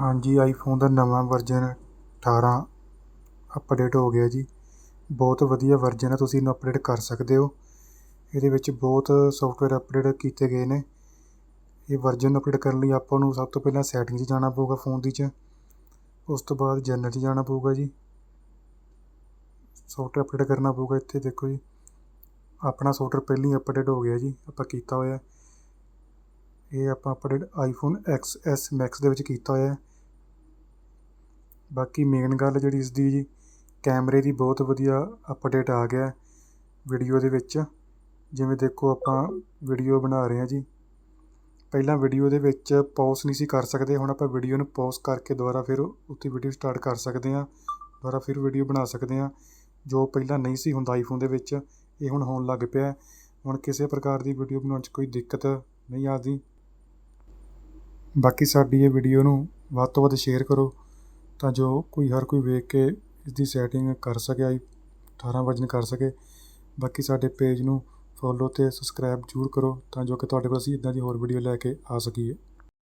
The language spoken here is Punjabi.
ਹਾਂਜੀ ਆਈਫੋਨ ਦਾ ਨਵਾਂ ਵਰਜ਼ਨ 18 ਅਪਡੇਟ ਹੋ ਗਿਆ ਜੀ। ਬਹੁਤ ਵਧੀਆ ਵਰਜ਼ਨ ਹੈ ਤੁਸੀਂ ਇਹਨੂੰ ਅਪਡੇਟ ਕਰ ਸਕਦੇ ਹੋ। ਇਹਦੇ ਵਿੱਚ ਬਹੁਤ ਸੌਫਟਵੇਅਰ ਅਪਡੇਟ ਕੀਤੇ ਗਏ ਨੇ। ਇਹ ਵਰਜ਼ਨ ਅਪਡੇਟ ਕਰਨ ਲਈ ਆਪਾਂ ਨੂੰ ਸਭ ਤੋਂ ਪਹਿਲਾਂ ਸੈਟਿੰਗ 'ਚ ਜਾਣਾ ਪਊਗਾ ਫੋਨ ਦੀ 'ਚ। ਉਸ ਤੋਂ ਬਾਅਦ ਜਨਰਲ 'ਚ ਜਾਣਾ ਪਊਗਾ ਜੀ। ਸੌਫਟਵੇਅਰ ਅਪਡੇਟ ਕਰਨਾ ਪਊਗਾ ਇੱਥੇ, ਦੇਖੋ ਜੀ। ਆਪਣਾ ਸੌਫਟਵੇਅਰ ਪਹਿਲਾਂ ਹੀ ਅਪਡੇਟ ਹੋ ਗਿਆ ਜੀ, ਆਪਾਂ ਕੀਤਾ ਹੋਇਆ। ਇਹ ਆਪਾਂ update iPhone X S Max ਦੇ ਵਿੱਚ ਕੀਤਾ ਹੋਇਆ ਬਾਕੀ ਮੇਨ ਗੱਲ ਜਿਹੜੀ ਇਸ ਦੀ ਜੀ ਕੈਮਰੇ ਦੀ ਬਹੁਤ ਵਧੀਆ ਅਪਡੇਟ ਆ ਗਿਆ ਵੀਡੀਓ ਦੇ ਵਿੱਚ। ਜਿਵੇਂ ਦੇਖੋ ਆਪਾਂ ਵੀਡੀਓ ਬਣਾ ਰਹੇ ਹਾਂ ਜੀ। ਪਹਿਲਾਂ ਵੀਡੀਓ ਦੇ ਵਿੱਚ ਪੌਜ਼ ਨਹੀਂ ਸੀ ਕਰ ਸਕਦੇ, ਹੁਣ ਆਪਾਂ ਵੀਡੀਓ ਨੂੰ ਪੌਜ਼ ਕਰਕੇ ਦੁਬਾਰਾ ਫਿਰ ਉੱਥੇ ਵੀਡੀਓ ਸਟਾਰਟ ਕਰ ਸਕਦੇ ਹਾਂ, ਦੁਬਾਰਾ ਫਿਰ ਵੀਡੀਓ ਬਣਾ ਸਕਦੇ ਹਾਂ। ਜੋ ਪਹਿਲਾਂ ਨਹੀਂ ਸੀ ਹੁੰਦਾ ਆਈਫੋਨ ਦੇ ਵਿੱਚ, ਇਹ ਹੁਣ ਹੋਣ ਲੱਗ ਪਿਆ ਹੁਣ ਕਿਸੇ ਪ੍ਰਕਾਰ ਦੀ ਵੀਡੀਓ ਬਣਾਉਣ 'ਚ ਕੋਈ ਦਿੱਕਤ ਨਹੀਂ ਆਉਂਦੀ। ਬਾਕੀ ਸਾਡੀ ਇਹ ਵੀਡੀਓ ਨੂੰ ਵੱਧ ਤੋਂ ਵੱਧ ਸ਼ੇਅਰ ਕਰੋ ਤਾਂ ਜੋ ਕੋਈ ਹਰ ਕੋਈ ਵੇਖ ਕੇ ਇਸ ਦੀ ਸੈਟਿੰਗ ਕਰ ਸਕੇ, ਆਈ 18 ਵਜਨ ਕਰ ਸਕੇ। ਬਾਕੀ ਸਾਡੇ ਪੇਜ ਨੂੰ ਫੋਲੋ ਅਤੇ ਸਬਸਕ੍ਰਾਈਬ ਜ਼ਰੂਰ ਕਰੋ ਤਾਂ ਜੋ ਕਿ ਤੁਹਾਡੇ ਕੋਲ ਅਸੀਂ ਇੱਦਾਂ ਦੀ ਹੋਰ ਵੀਡੀਓ ਲੈ ਕੇ ਆ ਸਕੀਏ।